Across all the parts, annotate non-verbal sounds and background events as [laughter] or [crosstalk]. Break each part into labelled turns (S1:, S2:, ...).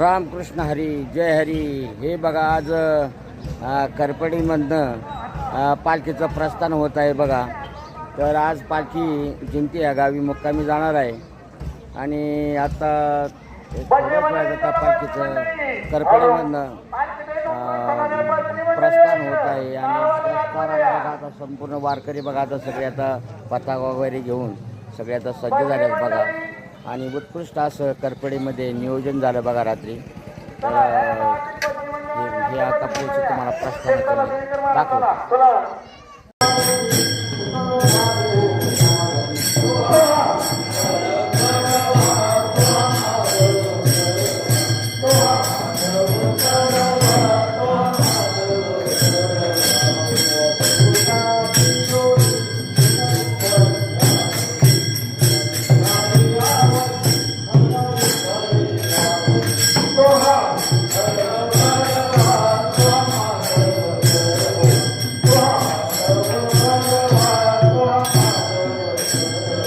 S1: रामकृष्ण हरी जय हरी. हे बघा आज करपडीमधनं पालखीचं प्रस्थान होत आहे बघा. तर आज पालखी जिंती या गावी मुक्कामी जाणार आहे. आणि आता आता पालखीचं करपडीमधनं प्रस्थान होत आहे. आणि प्रस्थानाला बघा आता संपूर्ण वारकरी बघा आता सगळे आता पताका वगैरे घेऊन सगळे आता सज्ज झाले बघा. आणि उत्कृष्ट असं करपडीमध्ये नियोजन झालं बघा रात्री. तर अ, हे हे आता पुढचं तुम्हाला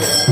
S1: मी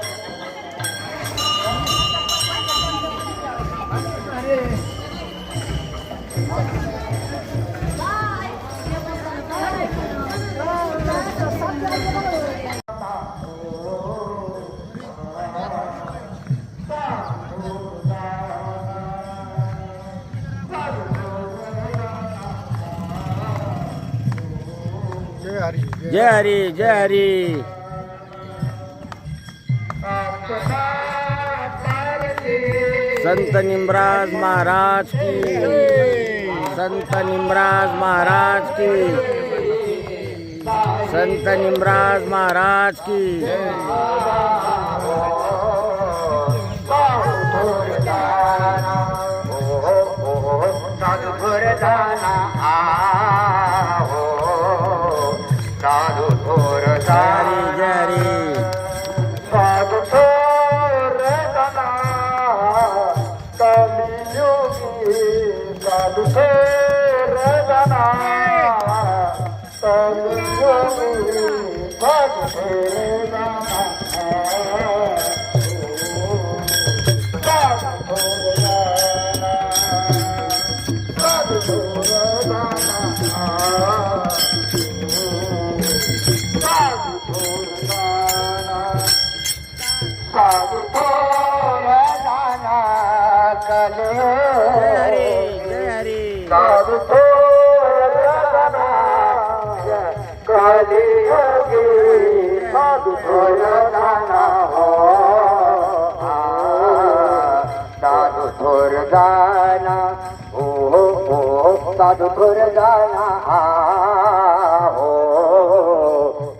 S2: जय हरी
S1: जय हरी. संत निमराज महाराज की. संत निमराज महाराज की. संत निमराज महाराज की. जय [laughs] हरी गाना काल गी साधु घर गाना साधूर गाना ओ होधु थोर गाना हो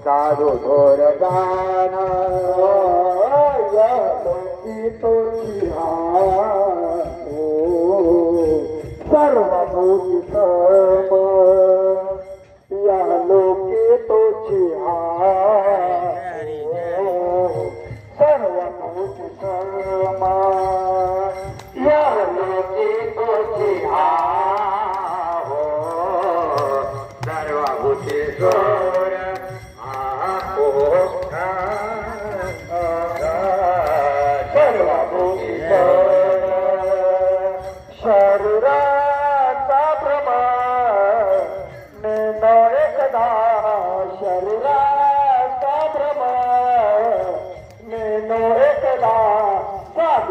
S1: साधूर गाना गीतिया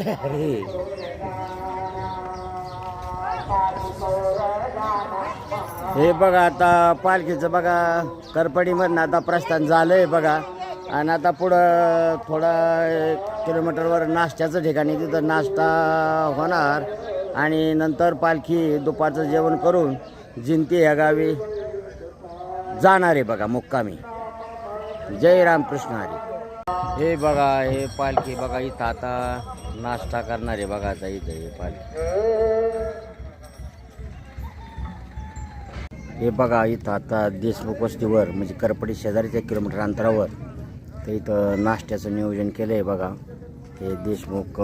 S1: [laughs] हे
S2: बघा आता पालखीचं बघा करपडीमधनं आता प्रस्थान झालंय बघा. आणि आता पुढं थोडा एक किलोमीटरवर नाश्त्याचं ठिकाणी तिथं नाश्ता होणार. आणि नंतर पालखी दुपारचं जेवण करून जिंती ह्या गावी जाणार आहे बघा मुक्कामी. जय रामकृष्ण हरी. हे बघा हे पालखी बघा इथं आता नाश्ता करणार आहे बघा आता इथं हे पाणी. हे बघा इथं आता देशमुख वस्तीवर म्हणजे करपडी शेजारीच एक किलोमीटर अंतरावर तर इथं नाश्त्याचं नियोजन केलं आहे बघा. हे देशमुख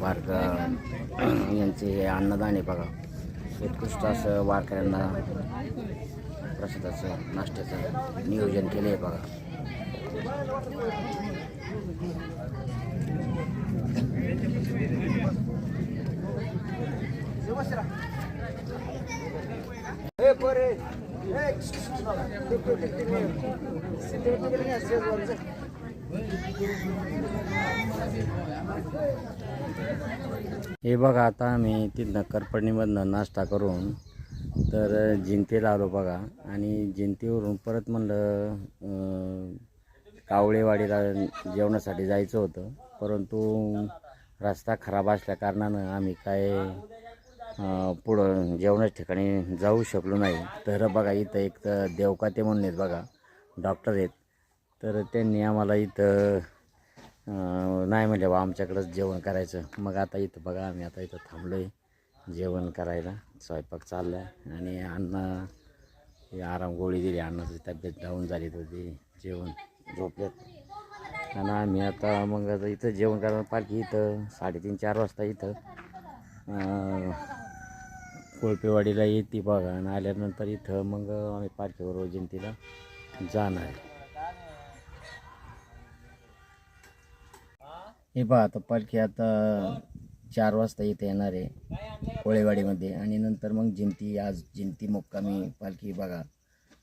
S2: वारकर [clears throat] यांचे हे अन्नदान आहे बघा. उत्कृष्ट असं वारकऱ्यांना प्रसादाचं नाश्त्याचं नियोजन केलं आहे बघा. हे बघा आता आम्ही तिथनं करपणीमधनं नाश्ता करून तर जिंतीला आलो बघा. आणि जिंतीवरून परत म्हणलं कावळेवाडीला जेवणासाठी जायचं होतं. परंतु रस्ता खराब असल्या कारणानं आम्ही काय पुढं जेवणाच्या ठिकाणी जाऊ शकलो नाही. तर बघा इथं एक तर देवकाते म्हणून आहेत बघा डॉक्टर आहेत. तर त्यांनी आम्हाला इथं नाही म्हणले बा आमच्याकडंच जेवण करायचं. मग आता इथं बघा आम्ही आता इथं थांबलो आहे जेवण करायला. स्वयंपाक चालला आहे आणि अण्णा आराम गोळी दिली. अण्णाची तब्येत डाऊन झाली होती जेवण. झोपल्यात. आणि आम्ही आता मग आता इथं जेवण करायला पालखी इथं साडेतीन चार वाजता इथं. कोळपेवाडीला येते बघा. आणि आल्यानंतर इथं मग आम्ही पालखीवर जयंतीला जाणार आहे. हे पहा आता पालखी आता चार वाजता इथे येणार आहे कोळेवाडीमध्ये. आणि नंतर मग जिंती आज जिंती मुक्कामी पालखी बघा.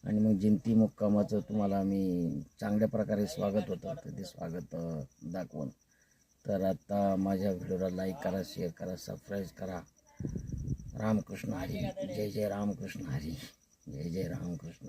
S2: आणि मग जिंती मुक्कामाचं तुम्हाला मी चांगल्या प्रकारे स्वागत होतं तर ते स्वागत दाखवून. तर आता माझ्या व्हिडिओला लाईक करा शेअर करा सबस्क्राईब करा. रामकृष्ण हरी. जय जय रामकृष्ण हरी. जय जय रामकृष्ण.